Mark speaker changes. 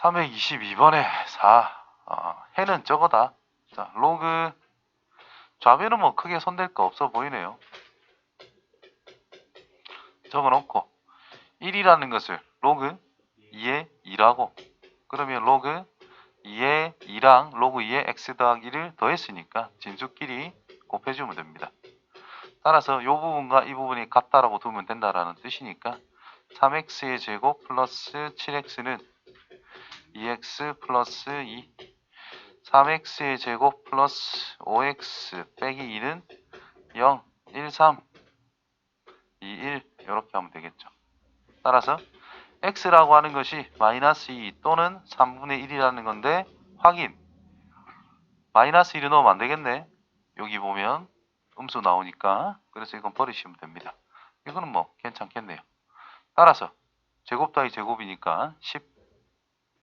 Speaker 1: 322번에 4. 어, 해는 저거다. 자, 로그. 좌변은 뭐 크게 손댈 거 없어 보이네요. 적어놓고 1이라는 것을 로그 2의 2라고 그러면 로그 2의 2랑 로그 2의 x 더하기를 더했으니까 진수끼리 곱해주면 됩니다. 따라서 이 부분과 이 부분이 같다라고 두면 된다라는 뜻이니까 3x의 제곱 플러스 7x는 2x 플러스 2 3x의 제곱 플러스 5x 빼기 2는 0, 1, 3, 2, 1 이렇게 하면 되겠죠. 따라서 x라고 하는 것이 마이너스 2 또는 3분의 1이라는 건데 확인 마이너스 1을 넣으면 안 되겠네. 여기 보면 음수 나오니까 그래서 이건 버리시면 됩니다. 이거는 뭐 괜찮겠네요. 따라서 제곱 더하기 제곱이니까 10